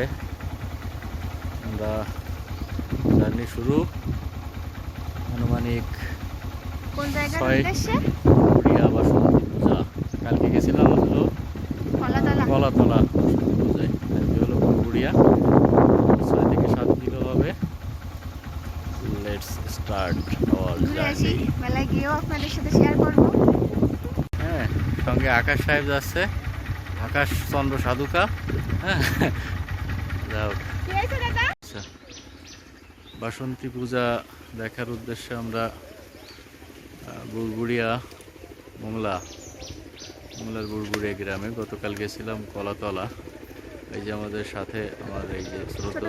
থেকে আমরা জার্নি শুরু। আনুমানিক ছয়। বাসন্তী পূজা। কালকে গেছিলাম হলো কলাতলা। বাসন্তী পূজায়। হলো ছয় থেকে সাত কিলো হবে। লেটস স্টার্ট অল জার্নি মেলায় গিয়েও আপনাদের সাথে শেয়ার করব। হ্যাঁ সঙ্গে আকাশ সাহেব যাচ্ছে আকাশ চন্দ্র সাধুকা। হ্যাঁ যাও। আচ্ছা। বাসন্তী পূজা দেখার উদ্দেশ্যে আমরা বুড়বুড়িয়া মোংলা মোংলার বুড়বুড়িয়া গ্রামে গতকাল গেছিলাম কলাতলা। এই যে আমাদের সাথে আমার এই যে শ্রদ্ধ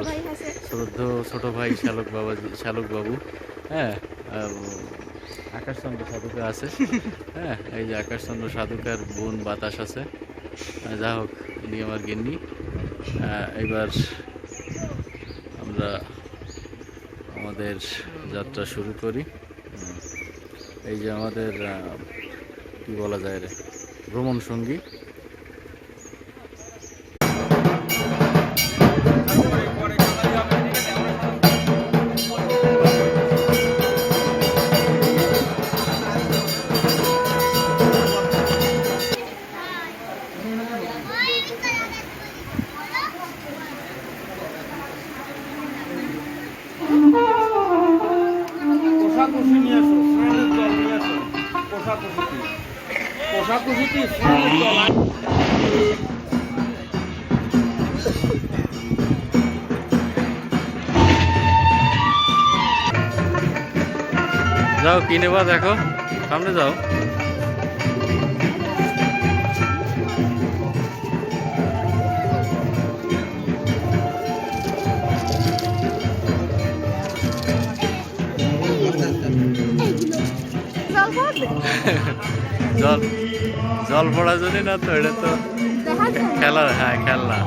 শ্রদ্ধ ছোট ভাই শালক বাবা শালক বাবু হ্যাঁ আকাশচন্দ্র সাধুকা আছে। হ্যাঁ এই যে আকাশচন্দ্র সাধুকার বোন বাতাস আছে। যা হোক ইনি আমার গিন্নি। এবার আমরা আমাদের যাত্রা শুরু করি। এই যে আমাদের কি বলা যায় রে ভ্রমণ সঙ্গী স্নানের জল আন- যাও কিনে বা দেখো। সামনে যাও। জল জল পড়ার জন্য না তো, এটা তো খেলার হ্যাঁ খেলনা।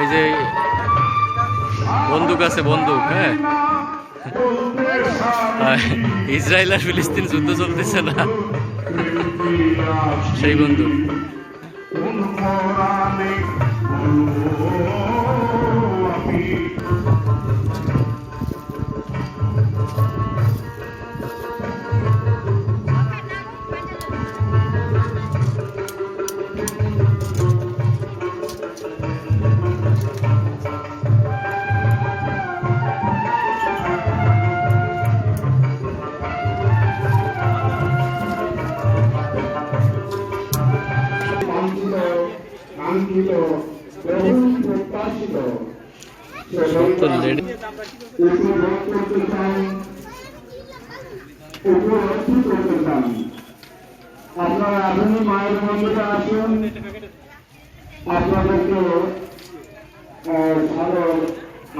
এই যে বন্দুক আছে, বন্দুক হ্যাঁ? আর ইসরায়েল আর ফিলিস্তিন যুদ্ধ চলতেছে না। সেই বন্দুক কাঙ্ক্ষিত কাঙ্ক্ষিত বহু প্রত্যাশিত উপভোগ করতে চান উপলব্ধি করতে চান আপনারা এখনই মায়ের মন্দিরে আসুন। আপনাদেরকে ভালো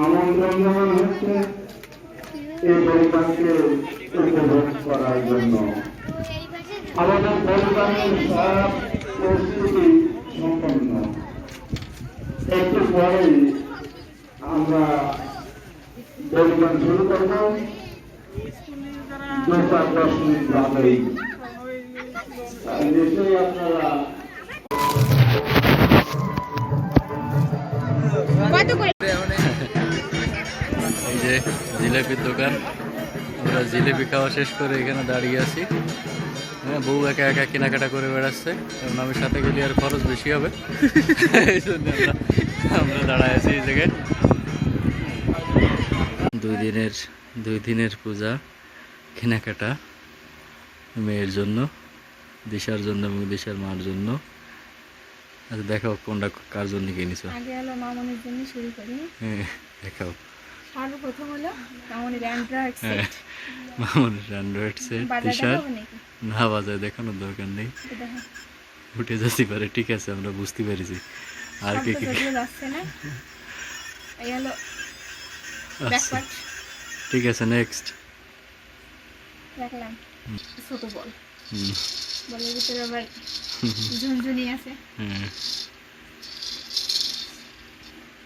আমন্ত্রণ জানানো হচ্ছে এই পরিবারকে উপভোগ করার জন্য। আমাদের পরিবারের সব প্রস্তুতি সম্পন্ন একটু আমরা শুরু করব দু চার দশ মিনিট নিশ্চয়ই আপনারা জিলেপির দোকান। আমরা জিলেপি খাওয়া শেষ করে এখানে দাঁড়িয়ে আছি। হ্যাঁ বউ একা একা কেনাকাটা করে বেড়াচ্ছে। কারণ আমি সাথে গেলে আর খরচ বেশি হবে। এই জন্য আমরা দাঁড়ায় আছি এই জায়গায়। দুই দিনের দুই দিনের পূজা কেনাকাটা মেয়ের জন্য দিশার জন্য এবং দিশার মার জন্য। আচ্ছা দেখাও কোনটা কার জন্য কিনেছো? আগে হলো মামনির জন্য শুরু করি। হ্যাঁ দেখাও। সর্বপ্রথম হলো মামনির অ্যান্ড্রয়েড হ্যাঁ সেট মামুনের অ্যান্ড্রয়েড সেট নাকি? না বাজায় দেখানোর দরকার নেই। উঠে যেতে পারে ঠিক আছে আমরা বুঝতে পেরেছি। আর কি কি যাচ্ছে না। এই হলো আচ্ছা ব্যাকওয়ার্ড ঠিক আছে নেক্সট রাখলাম ছোট বল। বলের ভিতরে আবার ঝুনঝুনি আছে। হ্যাঁ।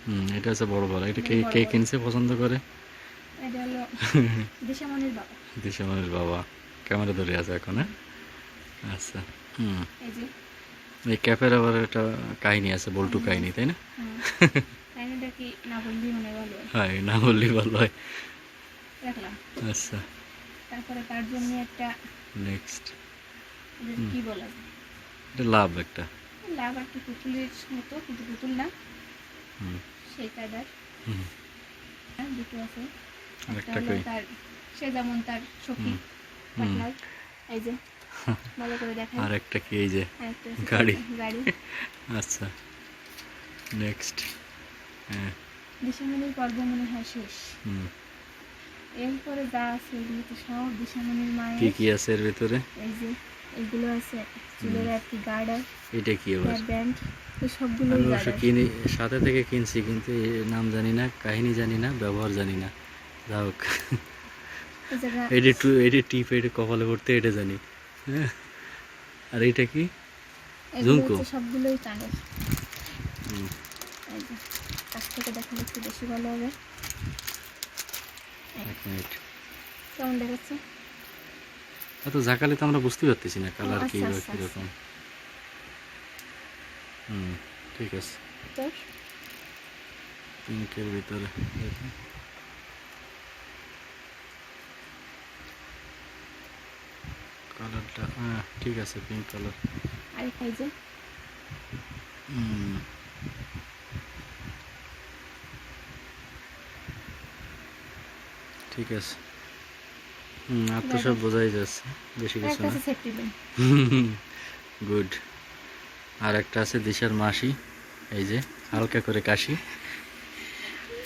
হুম এটা হচ্ছে বড় বল এটা কে কে কিনছে পছন্দ করে? এটা হলো দিশামণির বাবা। দিশামণির বাবা। ক্যামেরা ধরে আছে এখন হ্যাঁ? আচ্ছা হুম। এই ক্যাফের আবার একটা কাহিনী আছে বল্টু কাহিনী তাই না? হয়। না বললেই ভালো হয়। আচ্ছা। তারপরে তার জন্য একটা নেক্সট কি বলা? এটা লাভ একটা। লাভ কি পুতুলের মতো কিন্তু পুতুল না। হুম। সেই কায়দার। হ্যাঁ, দুটো আছে। একটা আরেকটা হলো কই? তার সে যেমন তার সখী পার্টনার। এই যে ভালো করে দেখাই। আর একটা কি এই যে গাড়ি। গাড়ি। আচ্ছা নেক্সট হ্যাঁ। দিশামণির পর্ব মনে হয় শেষ। হুম। এরপরে যা আছে এগুলো তো সব দিশামণির কি মায়ের কি আছে এর ভিতরে? এই যে এগুলো আছে চুলের আর কি গার্ডার এটা কি হেয়ার ব্যান্ড এই সবগুলোই আমি অবশ্য কিনি সাথে থেকে কিনছি কিন্তু নাম জানি না কাহিনী জানি না ব্যবহার জানি না। যা হোক। এটি টু এটি টিপ এটি কপালে পড়তে এটা জানি। হ্যাঁ। আর এটা কি? ঝুমকো? সবগুলোই কানের কাছ থেকে দেখালে একটু বেশি ভালো হবে। এক মিনিট। কেমন দেখাচ্ছে? এত ঝাঁকালে তো আমরা বুঝতে পারতেছি না কালার কি আচ্ছা, বা আচ্ছা, কীরকম। হুম ঠিক আছে। পিঙ্কের ভিতরে কালারটা হ্যাঁ ঠিক আছে পিঙ্ক কালার যে। হুম। ঠিক আছে। আর তো সব বোঝাই যাচ্ছে বেশি কিছু না। গুড আর একটা আছে দিশার মাসি এই যে হালকা করে কাশি।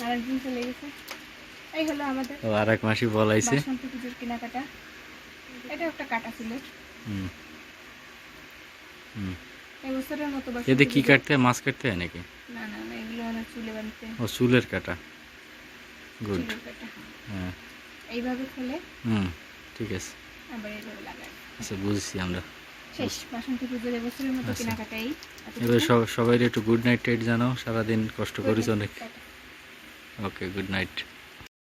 আর চলে গেছে। এই হলো আমাদের ও আর এক মাসি বলাইছে। পুজোর কেনাকাটা। এটা একটা কাটা ছিল। হুম। মতো এতে কি কাটতে হয় মাছ কাটতে হয় নাকি? না না এগুলো চুলে বানতে ও চুলের কাটা। গুড হ্যাঁ। এইভাবে খুলে? হুম ঠিক আছে। আবার এইভাবে লাগাই। আচ্ছা বুঝছি আমরা। শেষ বাসন্তী পুজোর এবছরের মতো আচ্ছা। কেনাকাটাই এবার সব সবাই একটু গুড নাইট টাইট জানাও সারাদিন কষ্ট করিস অনেক। Okay good night